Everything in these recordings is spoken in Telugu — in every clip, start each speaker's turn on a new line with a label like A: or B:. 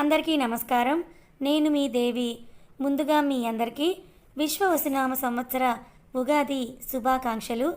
A: అందరికీ నమస్కారం. నేను మీ దేవి. ముందుగా మీ అందరికీ విశ్వవసునామ సంవత్సర ఉగాది శుభాకాంక్షలు.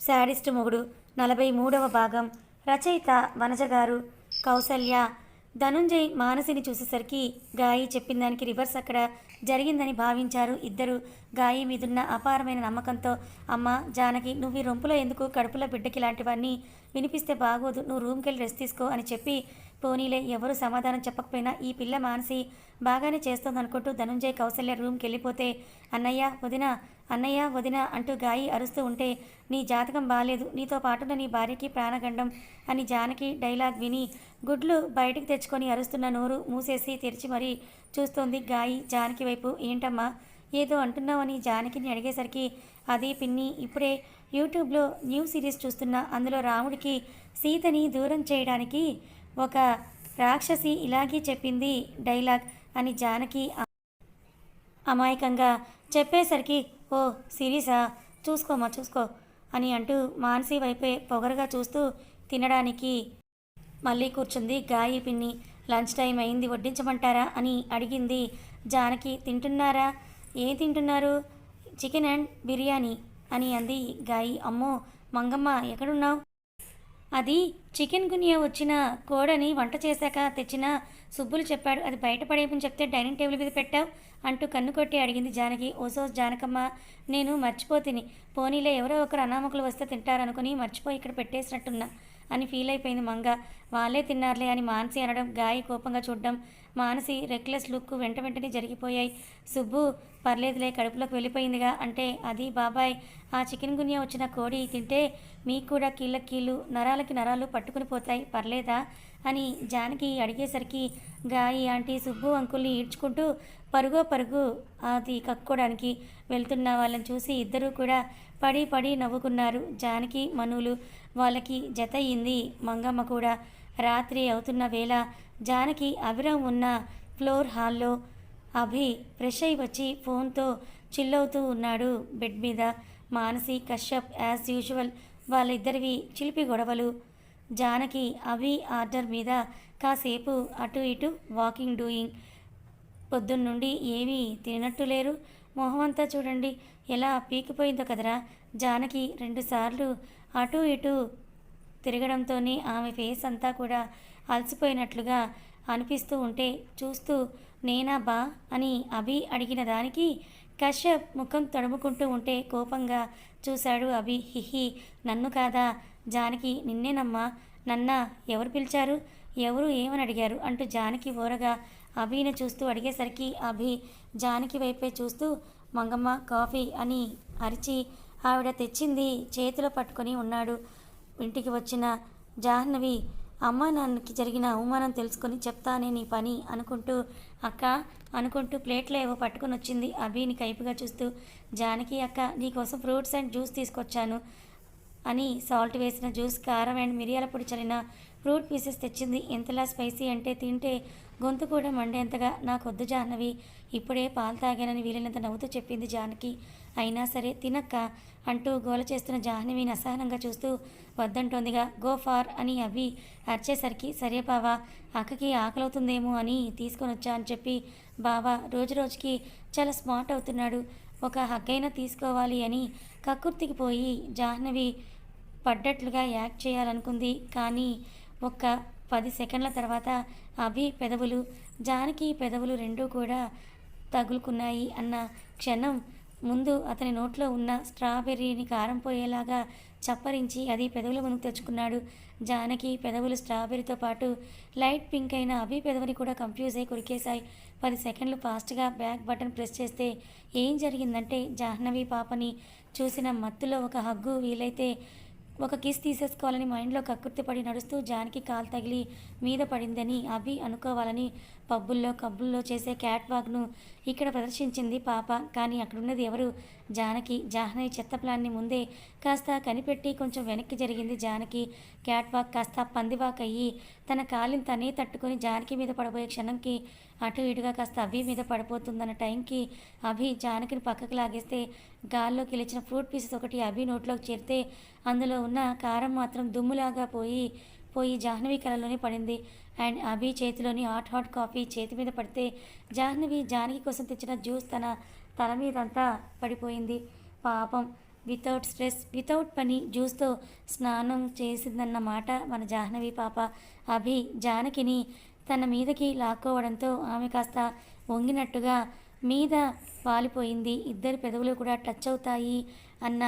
A: శాడిస్ట్ మొగుడు నలభై మూడవ భాగం. రచయిత వనజగారు కౌసల్య. ధనుంజయ్ మానసిని చూసేసరికి గాయి చెప్పిన దానికి రివర్స్ అక్కడ జరిగిందని భావించారు ఇద్దరు. గాయి మీదున్న అపారమైన నమ్మకంతో అమ్మ జానకి నువ్వు ఈ రొంపులో ఎందుకు కడుపులో బిడ్డకి ఇలాంటివన్నీ వినిపిస్తే బాగోదు. నువ్వు రూమ్కి వెళ్ళి రెస్ట్ తీసుకో అని చెప్పి పోనీలే ఎవరు సమాధానం చెప్పకపోయినా ఈ పిల్ల మానసి బాగానే చేస్తోందనుకుంటూ ధనుంజయ్ కౌసల్య రూమ్కి వెళ్ళిపోతే అన్నయ్య వదిన అన్నయ్య వదిన అంటూ గాయి అరుస్తూ ఉంటే నీ జాతకం బాలేదు నీతో పాటున్న నీ భార్యకి ప్రాణగండం అని జానకి డైలాగ్ విని గుడ్లు బయటికి తెచ్చుకొని అరుస్తున్న నోరు మూసేసి తెరిచి మరీ చూస్తోంది గాయి జానకి వైపు. ఏంటమ్మా ఏదో అంటున్నావని జానకిని అడిగేసరికి అది పిన్ని ఇప్పుడే యూట్యూబ్లో న్యూ సిరీస్ చూస్తున్నా అందులో రాముడికి సీతని దూరం చేయడానికి ఒక రాక్షసి ఇలాగే చెప్పింది డైలాగ్ అని జానకి అమాయకంగా చెప్పేసరికి ఓ సిరీసా చూసుకోమా చూసుకో అని అంటూ మానసి వైపే పొగరుగా చూస్తూ తినడానికి మళ్ళీ కూర్చుంది గాయి పిన్ని. లంచ్ టైం అయింది వడ్డించమంటారా? అని అడిగింది జానకి. తింటున్నారా? ఏం తింటున్నారు? చికెన్ అండ్ బిర్యానీ అని అంది గాయి. అమ్మో మంగమ్మ ఎక్కడున్నావు? అది చికెన్ గునియా వచ్చిన కోడని వంట చేశాక తెచ్చిన సుబ్బులు చెప్పాడు. అది బయటపడేయమని చెప్తే డైనింగ్ టేబుల్ మీద పెట్టావు అంటూ కన్ను కొట్టి అడిగింది జానకి. ఓసో జానకమ్మ నేను మర్చిపోతిని పోనీలో ఎవరో ఒకరు అనామకులు వస్తే తింటారనుకుని మర్చిపోయి ఇక్కడ పెట్టేసినట్టున్నా అని ఫీల్ అయిపోయింది మంగ. వాళ్ళే తిన్నారులే అని మానసి అనడం గాయ కోపంగా చూడడం మానసి రెక్లెస్ లుక్ వెంట వెంటనే జరిగిపోయాయి. సుబ్బు పర్లేదులే కడుపులోకి వెళ్ళిపోయిందిగా అంటే అది బాబాయ్ ఆ చికెన్ గునియా వచ్చిన కోడి తింటే మీకు కూడా కీళ్ళ కీళ్ళు నరాలకి నరాలు పట్టుకుని పోతాయి పర్లేదా? అని జానకి అడిగేసరికి గాయి ఆంటీ సుబ్బు అంకుల్ని ఈడ్చుకుంటూ పరుగో పరుగు అది కక్కోడానికి వెళ్తున్న వాళ్ళని చూసి ఇద్దరూ కూడా పడి పడి నవ్వుకున్నారు. జానకి మనులు వాళ్ళకి జత అయింది. మంగమ్మ కూడా రాత్రి అవుతున్న వేళ జానకి అభిరం ఉన్న ఫ్లోర్ హాల్లో అభి ఫ్రెష్ అయి వచ్చి ఫోన్తో చిల్లవుతూ ఉన్నాడు. బెడ్ మీద మానసి కశ్యప్ యాజ్ యూజువల్ వాళ్ళిద్దరివి చిలిపి గొడవలు. జానకి అభి ఆర్డర్ మీద కాసేపు అటు ఇటు వాకింగ్ డూయింగ్. పొద్దున్నుండి ఏమీ తినట్టు లేరు. మొహమంతా చూడండి ఎలా పీకిపోయిందో కదరా. జానకి రెండుసార్లు అటు ఇటు తిరగడంతోనే ఆమె ఫేస్ అంతా కూడా అలసిపోయినట్లుగా అనిపిస్తూ ఉంటే చూస్తూ నేనా బా అని అభి అడిగిన దానికి కశ్యప్ ముఖం తడుముకుంటూ ఉంటే కోపంగా చూశాడు అభి. హిహి నన్ను కాదా? జానకి నిన్నేనమ్మా? నన్న ఎవరు పిలిచారు? ఎవరు ఏమని అడిగారు? అంటూ జానకి ఓరగా అభిని చూస్తూ అడిగేసరికి అభి జానకి వైపే చూస్తూ మంగమ్మ కాఫీ అని అరిచి ఆవిడ తెచ్చింది చేతిలో పట్టుకొని ఉన్నాడు. ఇంటికి వచ్చిన జాహ్నవి అమ్మ నాన్నకి జరిగిన అవమానం తెలుసుకొని చెప్తానే నీ పని అనుకుంటూ అక్క అనుకుంటూ ప్లేట్లో ఏవో పట్టుకొని వచ్చింది అభిని కైపుగా చూస్తూ. జానకి అక్క నీకోసం ఫ్రూట్స్ అండ్ జ్యూస్ తీసుకొచ్చాను అని సాల్ట్ వేసిన జ్యూస్ కారం అండ్ మిరియాల పొడి చల్లిన ఫ్రూట్ పీసెస్ తెచ్చింది. ఎంతలా స్పైసీ అంటే తింటే గొంతు కూడా మండేంతగా? నాకొద్దు జాహ్నవి. ఇప్పుడే పాలు తాగానని వీలైనంత నవ్వుతూ చెప్పింది జానకి. అయినా సరే తినక్క అంటూ గోల చేస్తున్న జాహ్నవిని అసహనంగా చూస్తూ వద్దంటోందిగా గో ఫార్ అని అవి అరిచేసరికి సరే బావా అక్కకి ఆకలవుతుందేమో అని తీసుకొని వచ్చా అని చెప్పి బావా రోజు రోజుకి చాలా స్మార్ట్ అవుతున్నాడు. ఒక హగ్గైనా తీసుకోవాలి అని కక్కుర్తికి పోయి జాహ్నవి పడ్డట్లుగా యాక్ట్ చేయాలనుకుంది. కానీ ఒక్క పది సెకండ్ల తర్వాత అభి పెదవులు జానకి పెదవులు రెండూ కూడా తగులుకున్నాయి అన్న క్షణం ముందు అతని నోట్లో ఉన్న స్ట్రాబెర్రీని కారం పోయేలాగా చప్పరించి అది పెదవుల ముందుకు తెచ్చుకున్నాడు. జానకి పెదవులు స్ట్రాబెర్రీతో పాటు లైట్ పింక్ అయిన అభి పెదవిని కూడా కంఫ్యూజ్ అయి కొరికేశాయి. పది సెకండ్లు ఫాస్ట్గా బ్యాక్ బటన్ ప్రెస్ చేస్తే ఏం జరిగిందంటే జాహ్నవి పాపని చూసిన మత్తులో ఒక హగ్గు వీలైతే ఒక కిస్ తీసేసుకోవాలని మైండ్లో కక్కుర్తిపడి నడుస్తూ జానకి కాలు తగిలి మీద పడిందని అభి అనుకోవాలని పబ్బుల్లో కబ్బుల్లో చేసే క్యాట్ వాక్ను ఇక్కడ ప్రదర్శించింది పాప. కానీ అక్కడున్నది ఎవరు? జానకి. జాహ్నవి చెత్త ప్లాన్ని ముందే కాస్త కనిపెట్టి కొంచెం వెనక్కి జరిగింది జానకి. క్యాట్ వాక్ కాస్త పందివాక్ అయ్యి తన కాలిని తనే తట్టుకొని జానకి మీద పడబోయే క్షణంకి అటు ఇటుగా కాస్త అభి మీద పడిపోతుందన్న టైంకి అభి జానకిని పక్కకు లాగేస్తే గాల్లోకి లేచిన ఫ్రూట్ పీసెస్ ఒకటి అభి నోట్లోకి చేరితే అందులో ఉన్న కారం మాత్రం దుమ్ములాగా పోయి పోయి జాహ్నవి కళలోనే పడింది. అండ్ అభి చేతిలోని హాట్ హాట్ కాఫీ చేతి మీద పడితే జాహ్నవి జానకి కోసం తెచ్చిన జ్యూస్ తన తల మీదంతా పడిపోయింది. పాపం వితౌట్ స్ట్రెస్ వితౌట్ పని జ్యూస్తో స్నానం చేసిందన్నమాట మన జాహ్నవి పాప. అభి జానకిని తన మీదకి లాక్కోవడంతో ఆమె కాస్త వంగినట్టుగా మీద వాలిపోయింది. ఇద్దరి పెదవులు కూడా టచ్ అవుతాయి అన్న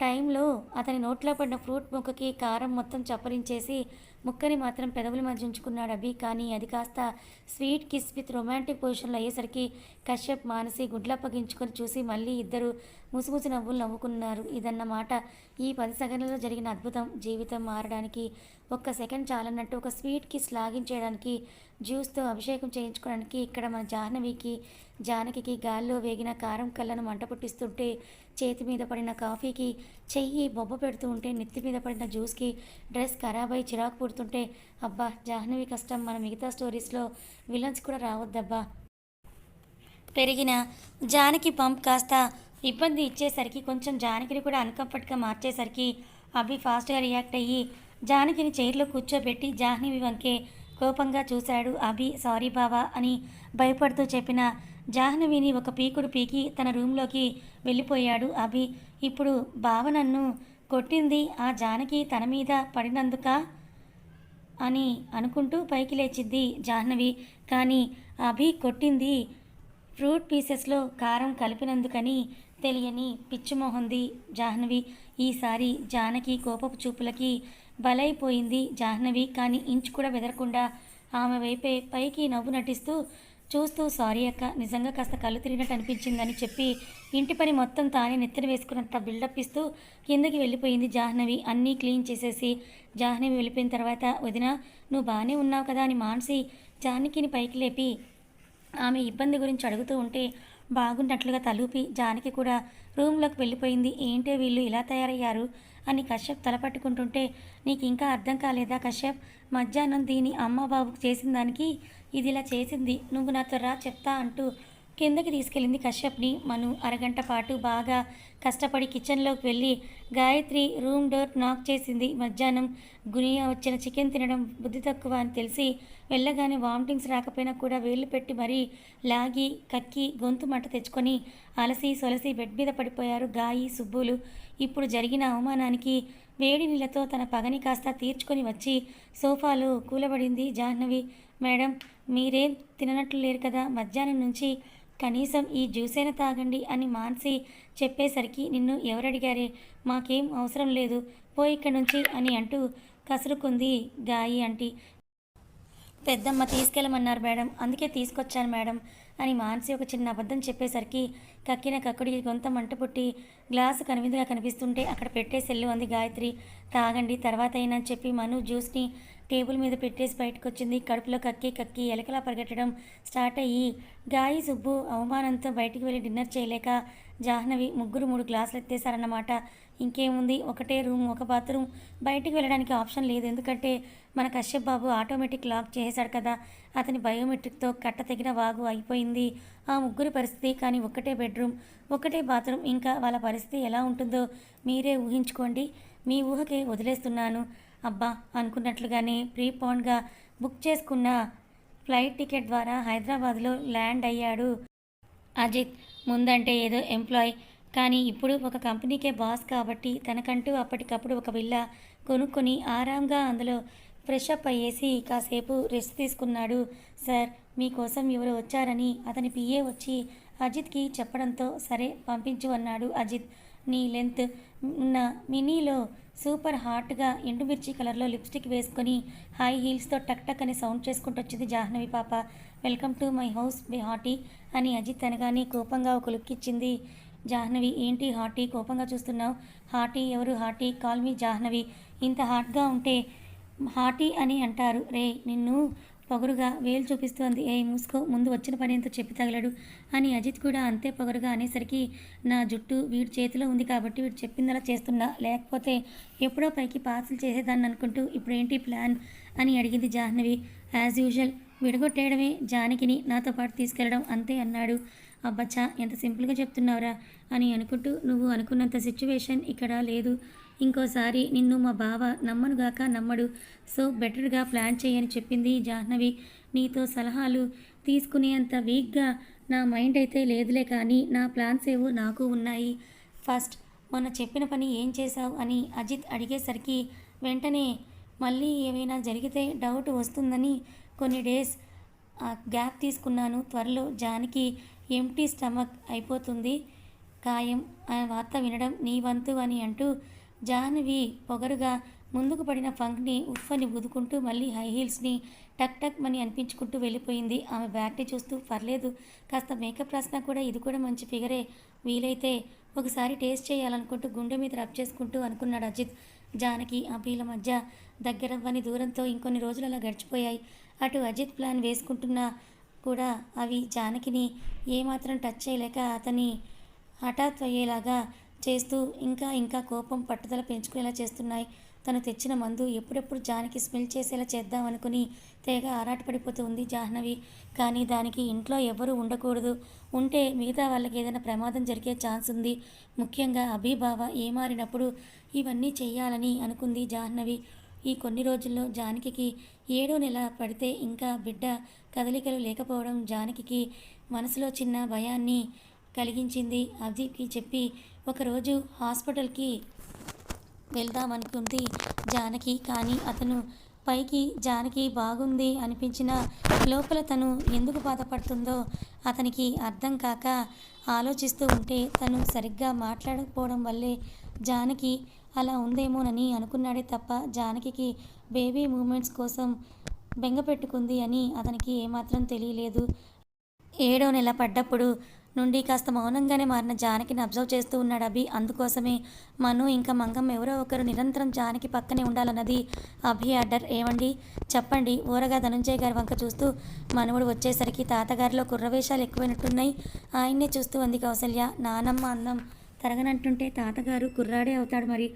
A: టైంలో అతని నోట్లో పడిన ఫ్రూట్ ముక్కకి కారం మొత్తం చప్పరించేసి ముక్కని మాత్రం పెదవుల మధ్య ఉంచుకున్నాడు అభి కానీ అది కాస్త స్వీట్ కిస్ విత్ రొమాంటిక్ పొజిషన్లో అయ్యేసరికి కశ్యప్ మానసి గుడ్లప్పగించుకొని చూసి మళ్ళీ ఇద్దరు ముసుగుసి నవ్వులు నవ్వుకున్నారు. ఇదన్నమాట ఈ పది సెకండ్లలో జరిగిన అద్భుతం. జీవితం మారడానికి ఒక్క సెకండ్ చాలన్నట్టు ఒక స్వీట్ కిస్ లాగించేయడానికి జ్యూస్తో అభిషేకం చేయించుకోవడానికి ఇక్కడ మన జాహ్నవికి జానకికి గాల్లో వేగిన కారం కళ్ళను మంట పుట్టిస్తుంటే చేతి మీద పడిన కాఫీకి చెయ్యి బొబ్బ పెడుతూ ఉంటే నెత్తి మీద పడిన జ్యూస్కి డ్రెస్ ఖరాబ్ అయి చిరాకు పుడుతుంటే అబ్బా జాహ్నవి కష్టం. మన మిగతా స్టోరీస్లో విలన్స్ కూడా రావద్దబ్బా. పెరిగిన జానకి పంప్ కాస్త ఇబ్బంది ఇచ్చేసరికి కొంచెం జానకిని కూడా అన్కంఫర్ట్గా మార్చేసరికి అభి ఫాస్ట్గా రియాక్ట్ అయ్యి జానకిని చైర్లో కూర్చోబెట్టి జాహ్నవి వంకే కోపంగా చూశాడు అభి సారీ బావా అని భయపడుతూ చెప్పిన జాహ్నవిని ఒక పీకుడు పీకి తన రూమ్లోకి వెళ్ళిపోయాడు అభి. ఇప్పుడు బావ నన్ను కొట్టింది ఆ జానకి తన మీద పడినందుక? అని అనుకుంటూ పైకి లేచింది జాహ్నవి. కానీ అభి కొట్టింది ఫ్రూట్ పీసెస్లో కారం కలిపినందుకని తెలియని పిచ్చిమోహంది జాహ్నవి. ఈసారి జానకి కోపపు చూపులకి బలైపోయింది జాహ్నవి. కానీ ఇంచు కూడా బెదరకుండా ఆమె వైపే పైకి నవ్వు నటిస్తూ చూస్తూ సారీ అక్క నిజంగా కాస్త కళ్ళు తిరిగినట్టు అనిపించిందని చెప్పి ఇంటి పని మొత్తం తానే నెత్తిన వేసుకున్నంత బిల్డప్ ఇస్తూ కిందకి వెళ్ళిపోయింది జాహ్నవి. అన్నీ క్లీన్ చేసేసి జాహ్నవి వెళ్ళిపోయిన తర్వాత వదిన నువ్వు బాగానే ఉన్నావు కదా అని మానసి జానకిని పైకి లేపి ఆమె ఇబ్బంది గురించి అడుగుతూ ఉంటే బాగున్నట్లుగా తలూపి జానకి కూడా రూమ్లోకి వెళ్ళిపోయింది. ఏంటే వీళ్ళు ఇలా తయారయ్యారు? అని కశ్యప్ తలపట్టుకుంటుంటే నీకు ఇంకా అర్థం కాలేదా కశ్యప్? మధ్యాహ్నం దీని అమ్మ బాబుకు చేసిన దానికి ఇది ఇలా చేసింది. నువ్వు నాతో రా చెప్తా అంటూ కిందకి తీసుకెళ్ళింది కశ్యప్ని. మను అరగంట పాటు బాగా కష్టపడి కిచెన్లోకి వెళ్ళి గాయత్రి రూమ్ డోర్ నాక్ చేసింది. మధ్యాహ్నం గునియా వచ్చిన చికెన్ తినడం బుద్ధి తక్కువ అని తెలిసి వెళ్ళగానే వామిటింగ్స్ రాకపోయినా కూడా వేళ్ళు పెట్టి మరీ లాగి కక్కి గొంతు మంట తెచ్చుకొని అలసి సొలసి బెడ్ మీద పడిపోయారు గాయి సుబ్బులు. ఇప్పుడు జరిగిన అవమానానికి వేడి నీళ్ళతో తన పగని కాస్త తీర్చుకొని వచ్చి సోఫాలో కూలబడింది జాహ్నవి. మేడం మీరేం తిననట్లు లేరు కదా. మధ్యాహ్నం నుంచి కనీసం ఈ జ్యూసైనా తాగండి అని మాన్సి చెప్పేసరికి నిన్ను ఎవరడిగారే? మాకేం అవసరం లేదు. పోయి ఇక్కడి నుంచి అని అంటూ కసురుకుంది గాయి అంటీ పెద్దమ్మ తీసుకెళ్ళమన్నారు మేడం. అందుకే తీసుకొచ్చాను మేడం అని మానసి ఒక చిన్న అబద్ధం చెప్పేసరికి కక్కిన కక్కుడికి గొంత మంట పుట్టి గ్లాసు కనువిందుగా కనిపిస్తుంటే అక్కడ పెట్టేసి అంది గాయత్రి. తాగండి తర్వాత అయినా అని చెప్పి మను జ్యూస్ని టేబుల్ మీద పెట్టేసి బయటకు వచ్చింది కడుపులో కక్కి కక్కి ఎలకలా పరిగెట్టడం స్టార్ట్ అయ్యి గాయి సుబ్బు అవమానంతో బయటికి వెళ్ళి డిన్నర్ చేయలేక జాహ్నవి ముగ్గురు మూడు గ్లాసులు ఎత్తేసారన్నమాట ఇంకేముంది? ఒకటే రూమ్ ఒక బాత్రూమ్. బయటికి వెళ్ళడానికి ఆప్షన్ లేదు. ఎందుకంటే మన కశ్యప్ బాబు ఆటోమేటిక్ లాక్ చేశాడు కదా. అతని బయోమెట్రిక్తో కట్ట తెగిన వాగు అయిపోయింది. ఆ ముగ్గురి పరిస్థితి కానీ ఒకటే బెడ్రూమ్ ఒకటే బాత్రూమ్. ఇంకా వాళ్ళ పరిస్థితి ఎలా ఉంటుందో మీరే ఊహించుకోండి. మీ ఊహకే వదిలేస్తున్నాను. అబ్బా అనుకున్నట్లుగానే ప్రీపోన్గా బుక్ చేసుకున్న ఫ్లైట్ టికెట్ ద్వారా హైదరాబాద్లో ల్యాండ్ అయ్యాడు. అజిత్ ముందంటే ఏదో ఎంప్లాయ్. కానీ ఇప్పుడు ఒక కంపెనీకే బాస్ కాబట్టి తనకంటూ అప్పటికప్పుడు ఒక విల్ల కొనుక్కొని ఆరాంగా అందులో ఫ్రెష్ అప్ అయ్యేసి కాసేపు రెస్ట్ తీసుకున్నాడు. సార్ మీకోసం ఎవరు వచ్చారని అతని పిఏ వచ్చి అజిత్కి చెప్పడంతో సరే పంపించు అన్నాడు అజిత్. నీ లెంత్ ఉన్న మినీలో సూపర్ హాట్గా ఎండుమిర్చి కలర్లో లిప్స్టిక్ వేసుకొని హై హీల్స్తో టక్ టక్ అని సౌండ్ చేసుకుంటూ వచ్చింది జాహ్నవి పాప. Welcome to my house B hottie అని అజిత్ అనగానే కోపంగా ఒక లుక్ ఇచ్చింది. జాహ్నవి ఏంటి హార్టీ? కోపంగా చూస్తున్నావు. హార్టీ ఎవరు? హార్టీ? Call me Jahnavi. ఇంత హాట్గా ఉంటే హార్టీ అని అంటారు. రే నిన్ను పొగరుగా వేలు చూపిస్తోంది. ఏ మూసుకో. ముందు వచ్చిన పని ఎంతో చెప్పి తగలడు అని అజిత్ కూడా అంతే పొగరుగా అనేసరికి నా జుట్టు వీడి చేతిలో ఉంది కాబట్టి వీడు చెప్పిందలా చేస్తున్నా. లేకపోతే ఎప్పుడో పైకి పార్సల్ చేసేదాన్ని అనుకుంటూ ఇప్పుడు ఏంటి ప్లాన్ అని అడిగింది జాహ్నవి. యాజ్ యూజువల్ విడగొట్టేయడమే జానకిని నాతో పాటు తీసుకెళ్ళడం అంతే అన్నాడు. అబ్బచ్చా ఎంత సింపుల్గా చెప్తున్నావురా అని అనుకుంటూ నువ్వు అనుకున్నంత సిచ్యువేషన్ ఇక్కడ లేదు. ఇంకోసారి నిన్ను మా బావ నమ్మనుగాక నమ్మడు. సో బెటర్గా ప్లాన్ చేయని చెప్పింది జాహ్నవి. నీతో సలహాలు తీసుకునేంత వీక్గా నా మైండ్ అయితే లేదులే కానీ నా ప్లాన్స్ ఏవో నాకు ఉన్నాయి. ఫస్ట్ మొన్న చెప్పిన పని ఏం చేశావు అని అజిత్ అడిగేసరికి వెంటనే మళ్ళీ ఏమైనా జరిగితే డౌట్ వస్తుందని కొన్ని డేస్ గ్యాప్ తీసుకున్నాను. త్వరలో జానికి ఎంటీ స్టమక్ అయిపోతుంది. ఖాయం. ఆ వార్త వినడం నీ వంతు అని అంటూ జాహ్నవి పొగరుగా ముందుకు పడిన ఫంక్ని ఉఫ్ఫని ఊదుకుంటూ మళ్ళీ హై హీల్స్ని టక్ టక్ మని అనిపించుకుంటూ వెళ్ళిపోయింది. ఆమె బ్యాగ్ని చూస్తూ పర్లేదు కాస్త మేకప్ రాసినా కూడా ఇది కూడా మంచి ఫిగరే వీలైతే ఒకసారి టేస్ట్ చేయాలనుకుంటూ గుండె మీద రబ్ చేసుకుంటూ అనుకున్నాడు అజిత్. జానకి అభిల మధ్య దగ్గరవ్వని దూరంతో ఇంకొన్ని రోజులు అలా గడిచిపోయాయి. అటు అజిత్ ప్లాన్ వేసుకుంటున్నా కూడా అవి జానకిని ఏమాత్రం టచ్ చేయలేక అతని హఠాత్ అయ్యేలాగా చేస్తూ ఇంకా ఇంకా కోపం పట్టుదల పెంచుకునేలా చేస్తున్నాయి. తను తెచ్చిన మందు ఎప్పుడెప్పుడు జానకి స్మెల్ చేసేలా చేద్దామనుకుని తెగ ఆరాటపడిపోతూ ఉంది జాహ్నవి. కానీ దానికి ఇంట్లో ఎవరూ ఉండకూడదు. ఉంటే మిగతా వాళ్ళకి ఏదైనా ప్రమాదం జరిగే ఛాన్స్ ఉంది. ముఖ్యంగా అభిబావ ఏమారినప్పుడు ఇవన్నీ చేయాలని అనుకుంది జాహ్నవి. ఈ కొన్ని రోజుల్లో జానకికి ఏడో నెల పడితే ఇంకా బిడ్డ కదలికలు లేకపోవడం జానకికి మనసులో చిన్న భయాన్ని కలిగించింది. అభికి చెప్పి ఒకరోజు హాస్పిటల్కి వెళ్దామనుకుంది జానకి. కానీ అతను పైకి జానకి బాగుంది అనిపించిన లోపల తను ఎందుకు బాధపడుతుందో అతనికి అర్థం కాక ఆలోచిస్తూ ఉంటే తను సరిగ్గా మాట్లాడకపోవడం వల్లే జానకి అలా ఉందేమోనని అనుకున్నాడే తప్ప జానకికి బేబీ మూమెంట్స్ కోసం బెంగ పెట్టుకుంది అని అతనికి ఏమాత్రం తెలియలేదు. ఏడో నెల పడ్డప్పుడు నుండి కాస్త మౌనంగానే మారిన జానకిని అబ్జర్వ్ చేస్తూ ఉన్నాడు అభి. అందుకోసమే మను ఇంకా మంగమ్మ ఎవరో ఒకరు నిరంతరం జానకి పక్కనే ఉండాలన్నది అభి ఆర్డర్. ఏమండి? చెప్పండి. ఊరగా ధనుంజయ్ గారి వంక చూస్తూ మనవుడు వచ్చేసరికి తాతగారిలో కుర్రవేషాలు ఎక్కువైనట్టున్నాయి. ఆయన్నే చూస్తూ అంది కౌసల్య. నానమ్మ అందం తరగనంటుంటే తాతగారు కుర్రాడే అవుతాడు మరి.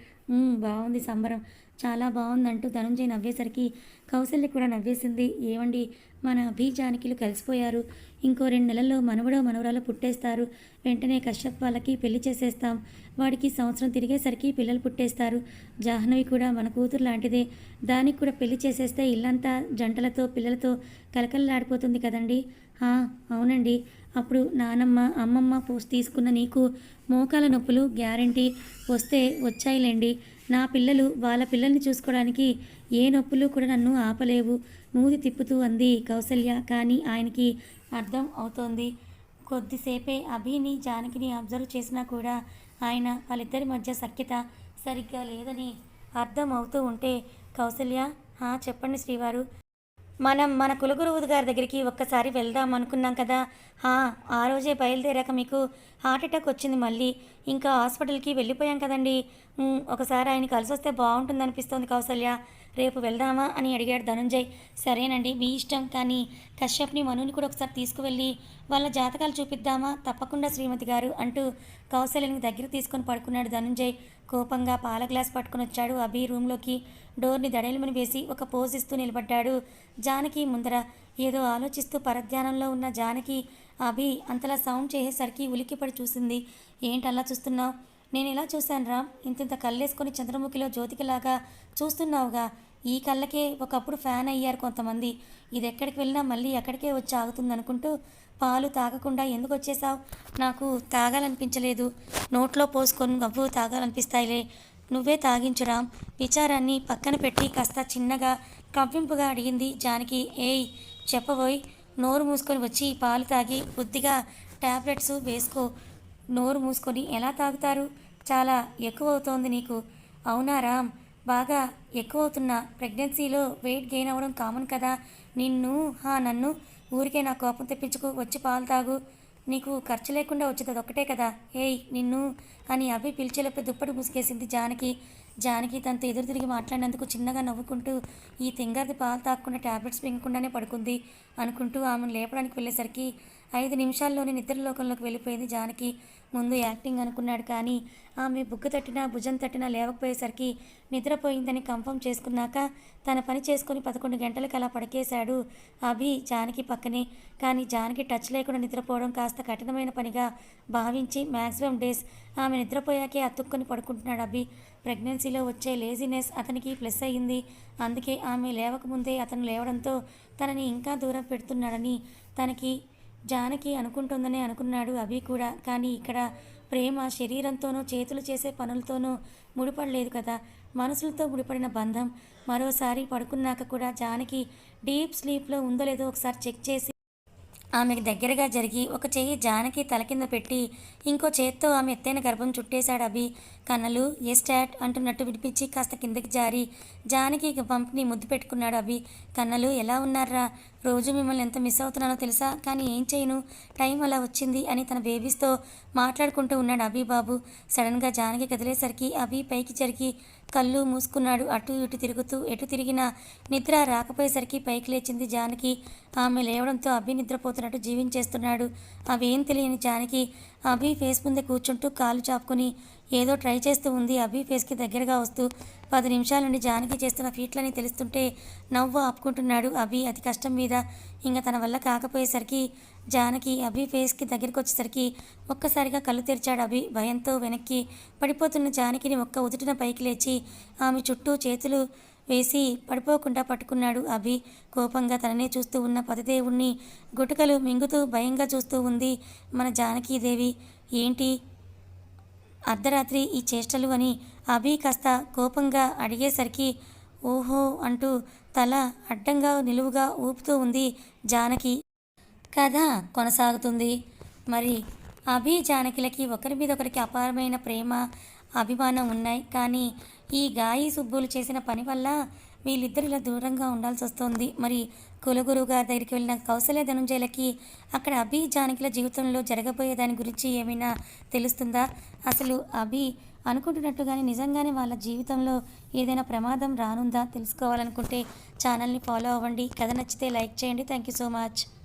A: బాగుంది సంబరం. చాలా బాగుందంటూ ధనుంజయ్ నవ్వేసరికి కౌశల్య కూడా నవ్వేసింది. ఏమండి మన అభి జానకిలు కలిసిపోయారు. ఇంకో రెండు నెలల్లో మనవడో మనవరాలు పుట్టేస్తారు. వెంటనే కశ్యప్ వాళ్ళకి పెళ్ళి చేసేస్తాం. వాడికి సంవత్సరం తిరిగేసరికి పిల్లలు పుట్టేస్తారు. జాహ్నవి కూడా మన కూతురు లాంటిదే. దానికి కూడా పెళ్ళి చేసేస్తే ఇల్లంతా జంటలతో పిల్లలతో కలకలలాడిపోతుంది కదండి? అవునండి. అప్పుడు నానమ్మ అమ్మమ్మ పోసి తీసుకున్న నీకు మోకాల నొప్పులు గ్యారంటీ వస్తే వచ్చాయిలేండి. నా పిల్లలు వాళ్ళ పిల్లల్ని చూసుకోవడానికి ఏ నొప్పులు కూడా నన్ను ఆపలేవు. మూది తిప్పుతూ అంది కౌసల్య. కానీ ఆయనకి అర్థం అవుతోంది. కొద్దిసేపే అభిని జానకిని అబ్జర్వ్ చేసినా కూడా ఆయన వాళ్ళిద్దరి మధ్య సఖ్యత సరిగ్గా లేదని అర్థం అవుతూ ఉంటే కౌసల్య "హా, చెప్పండి శ్రీవారు. మనం మన కులగురువు గారి దగ్గరికి ఒక్కసారి వెళ్దాం అనుకున్నాం కదా. హా, ఆ రోజే బయలుదేరాక మీకు హార్ట్ అటాక్ వచ్చింది మళ్ళీ. ఇంకా హాస్పిటల్కి వెళ్ళిపోయాం కదండి. ఒకసారి ఆయన కలిసి వస్తే బాగుంటుంది అనిపిస్తుంది కౌసల్య. రేపు వెళ్దామా అని అడిగాడు ధనుంజయ్. సరేనండి మీ ఇష్టం కానీ కశ్యప్ని మనుని కూడా ఒకసారి తీసుకువెళ్ళి వాళ్ళ జాతకాలు చూపిద్దామా? తప్పకుండా శ్రీమతి గారు అంటూ కౌశల్యని దగ్గర తీసుకొని పడుకున్నాడు ధనుంజయ్. కోపంగా పాల గ్లాస్ పట్టుకుని వచ్చాడు అభి రూమ్లోకి. డోర్ని దడేలుమని వేసి ఒక పోజ్ ఇస్తూ నిలబడ్డాడు జానకి ముందర. ఏదో ఆలోచిస్తూ పరధ్యానంలో ఉన్న జానకి అభి అంతలా సౌండ్ చేసేసరికి ఉలిక్కిపడి చూసింది. ఏంటలా చూస్తున్నావు? నేను ఎలా చూశాను రామ్ ఇంతింత కళ్ళేసుకొని చంద్రముఖిలో జ్యోతికిలాగా చూస్తున్నావుగా. ఈ కళ్ళకే ఒకప్పుడు ఫ్యాన్ అయ్యారు కొంతమంది. ఇది ఎక్కడికి వెళ్ళినా మళ్ళీ ఎక్కడికే వచ్చి ఆగుతుంది అనుకుంటూ పాలు తాగకుండా ఎందుకు వచ్చేసావు నాకు తాగాలనిపించలేదు. నోట్లో పోసుకొని నవ్వు తాగాలనిపిస్తాయిలే. నువ్వే తాగించురా. విచారాన్ని పక్కన పెట్టి కాస్త చిన్నగా కవ్వింపుగా అడిగింది జానకి. ఏయ్ చెప్పబోయ్. నోరు మూసుకొని వచ్చి పాలు తాగి బుద్ధిగా టాబ్లెట్స్ వేసుకో. నోరు మూసుకొని ఎలా తాగుతారు? చాలా ఎక్కువ అవుతోంది నీకు. అవునా రామ్? బాగా ఎక్కువ అవుతున్నా ప్రెగ్నెన్సీలో వెయిట్ గెయిన్ అవ్వడం కామన్ కదా. నిన్ను హా నన్ను ఊరికే నా కోపం తెప్పించుకు వచ్చి పాలు తాగు. నీకు ఖర్చు లేకుండా వచ్చేది ఒక్కటే కదా. ఏయ్ నిన్ను అని అవి పిలిచేలోపే దుప్పటి ముసుగేసింది జానకి. జానకి తనతో ఎదురు తిరిగి మాట్లాడినందుకు చిన్నగా నవ్వుకుంటూ ఈ తింగర్ది పాలు తాగకుండా టాబ్లెట్స్ మింగకుండానే పడుకుంది అనుకుంటూ ఆమెను లేపడానికి వెళ్ళేసరికి ఐదు నిమిషాల్లోనే నిద్రలోకంలోకి వెళ్ళిపోయింది జానకి. ముందు యాక్టింగ్ అనుకున్నాడు కానీ ఆమె బుగ్గ తట్టినా భుజం తట్టినా లేవకపోయేసరికి నిద్రపోయిందని కన్ఫర్మ్ చేసుకున్నాక తన పని చేసుకుని పదకొండు గంటలకు అలా పడకేశాడు అభి జానకి పక్కనే. కానీ జానకి టచ్ లేకుండా నిద్రపోవడం కాస్త కఠినమైన పనిగా భావించి మ్యాక్సిమం డేస్ ఆమె నిద్రపోయాకే అతుక్కొని పడుకుంటున్నాడు అభి. ప్రెగ్నెన్సీలో వచ్చే లేజినెస్ అతనికి ప్లస్ అయ్యింది. అందుకే ఆమె లేవకముందే అతను లేవడంతో తనని ఇంకా దూరం పెడుతున్నాడని తనకి జానకి అనుకుంటుందని అనుకున్నాడు అభి కూడా. కానీ ఇక్కడ ప్రేమ శరీరంతోనూ చేతులు చేసే పనులతోనూ ముడిపడలేదు కదా. మనసులతో ముడిపడిన బంధం మరోసారి పడుకున్నాక కూడా జానకి డీప్ స్లీప్లో ఉందో లేదో ఒకసారి చెక్ చేసి ఆమెకు దగ్గరగా జరిగి ఒక చెయ్యి జానకి తల కింద పెట్టి ఇంకో చేత్తో ఆమె ఎత్తైన గర్భం చుట్టేశాడు అభి. కన్నలు ఏ స్టాట్? అంటున్నట్టు విడిపించి కాస్త కిందకి జారి జానకి పంపిణీ ముద్దు పెట్టుకున్నాడు అభి. కన్నలు ఎలా ఉన్నారా రోజు మిమ్మల్ని ఎంత మిస్ అవుతున్నానో తెలుసా? కానీ ఏం చేయను? టైం అలా వచ్చింది అని తన బేబీస్తో మాట్లాడుకుంటూ ఉన్నాడు అభి బాబు. సడన్గా జానకి కదిలేసరికి అభి పైకి జరిగి కళ్ళు మూసుకున్నాడు. అటు ఇటు తిరుగుతూ ఎటు తిరిగినా నిద్ర రాకపోయేసరికి పైకి లేచింది జానకి. ఆమె లేవడంతో అభి నిద్రపోతున్నట్టు జీవించేస్తున్నాడు. అవేం తెలియని జానకి అభి ఫేస్ ముందే కూర్చుంటూ కాలు చాపుకుని ఏదో ట్రై చేస్తూ ఉంది. అభి ఫేస్కి దగ్గరగా వస్తూ పది నిమిషాల నుండి జానకి చేస్తున్న ఫీట్లని తెలుస్తుంటే నవ్వు ఆపుకుంటున్నాడు అభి. అతి కష్టం మీద. ఇంకా తన వల్ల కాకపోయేసరికి జానకి అభి ఫేస్కి దగ్గరికి వచ్చేసరికి ఒక్కసారిగా కళ్ళు తెరిచాడు అభి. భయంతో వెనక్కి పడిపోతున్న జానకిని ఒక్క ఉదుటిన పైకి లేచి ఆమె చుట్టూ చేతులు వేసి పడిపోకుండా పట్టుకున్నాడు అభి. కోపంగా తననే చూస్తూ ఉన్న పతిదేవుణ్ణి గుటకలు మింగుతూ భయంగా చూస్తూ ఉంది మన జానకీదేవి. ఏంటి? అర్ధరాత్రి ఈ చేష్టలు అని అభి కాస్త కోపంగా అడిగేసరికి ఓహో అంటూ తల అడ్డంగా నిలువుగా ఊపుతూ ఉంది జానకి. కథ కొనసాగుతుంది. మరి అభి జానకిలకి ఒకరి మీద ఒకరికి అపారమైన ప్రేమ అభిమానం ఉన్నాయి. కానీ ఈ గాయి సుబ్బులు చేసిన పని వల్ల వీళ్ళిద్దరు ఇలా దూరంగా ఉండాల్సి వస్తుంది. మరి కులగురువు గారి దగ్గరికి వెళ్ళిన కౌశల్య ధనుంజయలకి అక్కడ అభి జానకిల జీవితంలో జరగబోయే దాని గురించి ఏమైనా తెలుస్తుందా? అసలు అభి అనుకుంటున్నట్టుగానే నిజంగానే వాళ్ళ జీవితంలో ఏదైనా ప్రమాదం రానుందా? తెలుసుకోవాలనుకుంటే ఛానల్ని ఫాలో అవ్వండి. కథ నచ్చితే లైక్ చేయండి. Thank you so much.